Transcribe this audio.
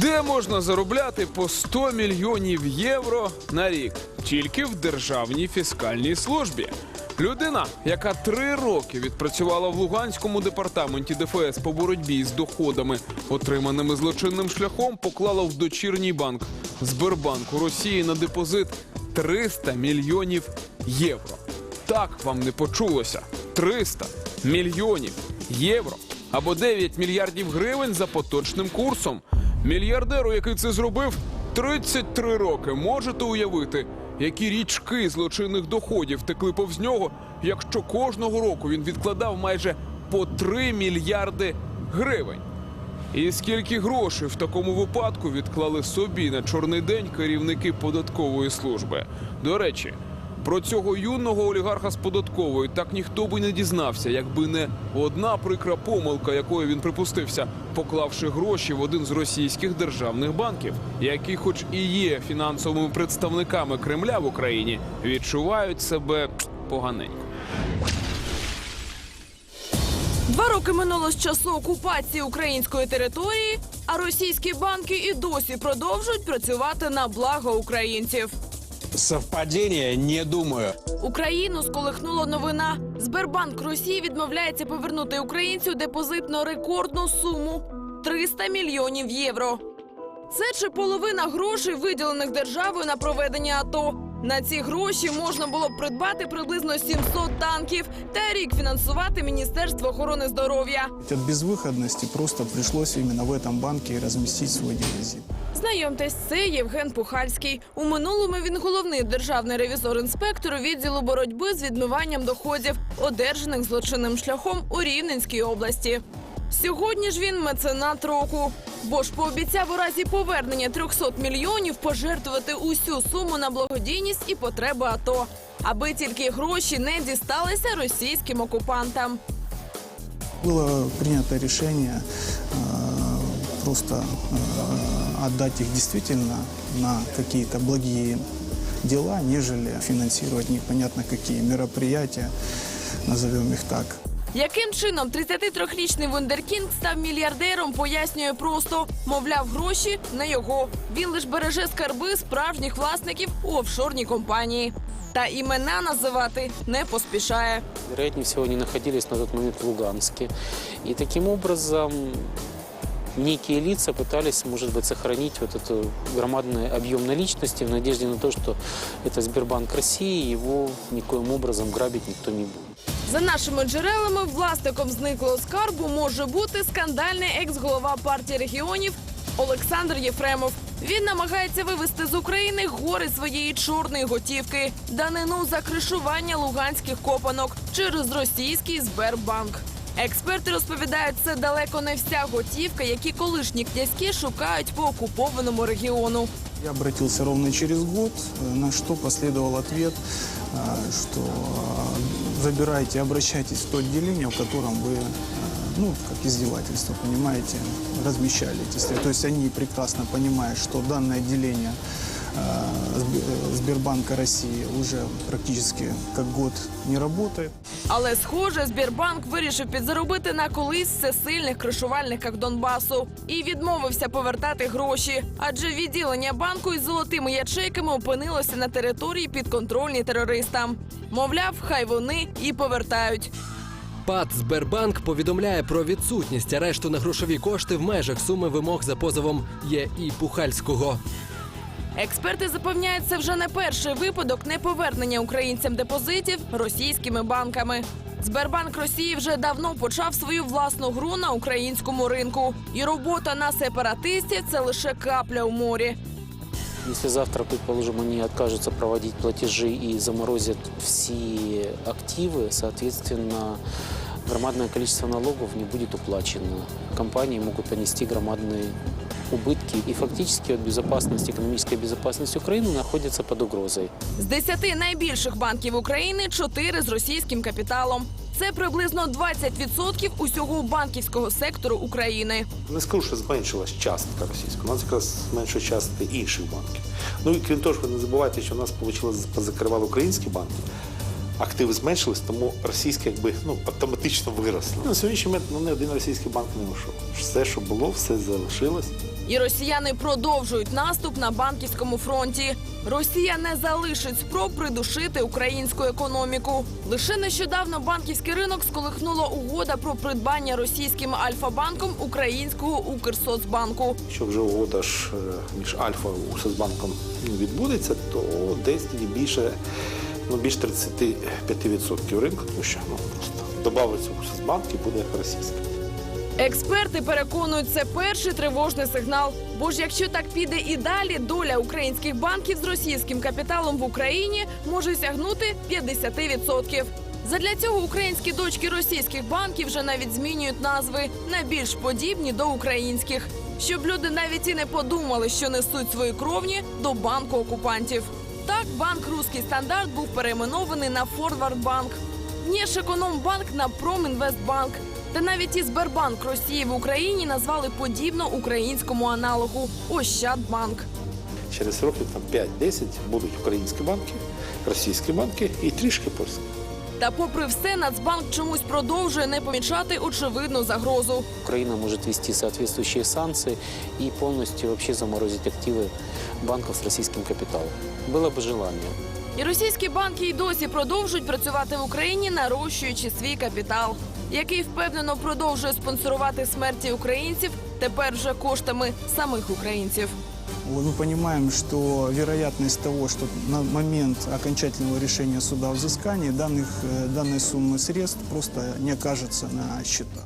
Де можна заробляти по 100 мільйонів євро на рік? Тільки в державній фіскальній службі. Людина, яка три роки відпрацювала в Луганському департаменті ДФС по боротьбі з доходами, отриманими злочинним шляхом, поклала в дочірній банк Сбербанку Росії на депозит 300 мільйонів євро. Так вам не почулося. 300 мільйонів євро або 9 мільярдів гривень за поточним курсом. Мільярдеру, який це зробив 33 роки, можете уявити, які річки злочинних доходів текли повз нього, якщо кожного року він відкладав майже по 3 мільярди гривень. І скільки грошей в такому випадку відклали собі на чорний день керівники податкової служби? До речі, про цього юного олігарха з податкової так ніхто би не дізнався, якби не одна прикра помилка, якої він припустився, поклавши гроші в один з російських державних банків, які, хоч і є фінансовими представниками Кремля в Україні, відчувають себе поганенько. Два роки минуло з часу окупації української території, а російські банки і досі продовжують працювати на благо українців. Совпадение? Не думаю. Україну сколихнула новина. Сбербанк Росії відмовляється повернути українцю депозитно рекордну суму 300 мільйонів євро. Це чи половина грошей, виділених державою на проведення АТО. На ці гроші можна було б придбати приблизно 700 танків та рік фінансувати Міністерство охорони здоров'я. От безвыходности просто пришлось именно в этом банке и разместить свой депозит. Знайомтесь, це Євген Пухальський. У минулому він головний державний ревізор-інспектор відділу боротьби з відмиванням доходів, одержаних злочинним шляхом у Рівненській області. Сьогодні ж він меценат року, бо ж пообіцяв у разі повернення 300 мільйонів пожертвувати усю суму на благодійність і потреби АТО, аби тільки гроші не дісталися російським окупантам. Было принято решение э, просто э, отдать их действительно на какие-то благие дела, нежели финансировать непонятно какие мероприятия, назовем их так. Яким чином 33-річний вундеркінг став мільярдером, пояснює просто. Мовляв, гроші не його. Він лиш береже скарби справжніх власників у офшорній компанії. Та імена називати не поспішає. вероятнее всего, они находились на тот момент в Луганске. И таким образом некие лица пытались, может быть, сохранить вот этот громадный объем наличности в надежде на то, что это Сбербанк России, и его никоим образом грабить никто не будет. За нашими джерелами, власником зниклого скарбу може бути скандальний екс-голова партії регіонів Олександр Єфремов. Він намагається вивести з України гори своєї чорної готівки, данину за кришування луганських копанок через російський Сбербанк. Експерти розповідають, це далеко не вся готівка, які колишні князьки шукають по окупованому регіону. Я обратился ровно через год, на что последовал ответ, что э, забирайте, обращайтесь в то отделение, в котором вы, э, ну, как издевательство, понимаете, размещали эти средства. То есть они прекрасно понимают, что данное отделение Сбербанка России уже практически как год не работает. Але схоже, Сбербанк вирішив підзаробити на колись всесильних кришувальниках Донбасу і відмовився повертати гроші, адже відділення банку із золотими ячейками опинилося на території підконтрольній терористам. Мовляв, хай вони і повертають. ПАД Сбербанк повідомляє про відсутність арешту на грошові кошти в межах суми вимог за позовом ЄІ Пухальського. Експерти запевняють, це вже не перший випадок неповернення українцям депозитів російськими банками. Сбербанк Росії вже давно почав свою власну гру на українському ринку, і робота на сепаратистів це лише капля у морі. Если завтра, предположим, они откажутся проводить платежи и заморозят все активы, соответственно, громадное количество налогов не будет уплачено. Компании могут понести громадные убытки. И фактически вот безопасность, экономическая безопасность Украины находится под угрозой. З десяти найбільших банків України чотири з російським капіталом. Це приблизно 20% усього банківського сектору України. Не скажу, що зменшилась частка російська, у нас якраз менша частка інших банків. Ну і крім того, ж, ви не забувайте, що у нас вийшло позакривали українські банки. Активи зменшились, тому російські якби ну автоматично виросли. На сьогоднішній момент ну, ні один російський банк не вийшов. Все, що було, все залишилось. І росіяни продовжують наступ на банківському фронті. Росія не залишить спроб придушити українську економіку. Лише нещодавно банківський ринок сколихнула угода про придбання російським Альфа-банком українського Укрсоцбанку. Якщо вже угода ж е, між Альфа і Укрсоцбанком відбудеться, то десь тоді більше, ну, більш 35% ринку, тому що ну, просто додавиться Укрсоцбанк і буде російський. Експерти переконують, це перший тривожний сигнал. Бо ж якщо так піде і далі, доля українських банків з російським капіталом в Україні може сягнути 50%. Задля цього українські дочки російських банків вже навіть змінюють назви на більш подібні до українських, щоб люди навіть і не подумали, що несуть свої кровні до банку окупантів. Банк Руський стандарт був перейменований на Форвардбанк. Нєшекономбанк на Промінвестбанк. Та навіть і Сбербанк Росії в Україні назвали подібно українському аналогу Ощадбанк. Через років там 5-10 будуть українські банки, російські банки і трішки польські. Та попри все, Нацбанк чомусь продовжує не помічати очевидну загрозу. Украина может ввести соответствующие санкции и полностью вообще заморозить активы банков с российским капиталом. Было бы желание. І російські банки й досі продовжують працювати в Україні, нарощуючи свій капітал, який впевнено продовжує спонсорувати смерті українців тепер вже коштами самих українців. Вот Мы понимаем, что вероятность того, что на момент окончательного решения суда о взыскании данных, э, данной суммы средств просто не окажется на счетах.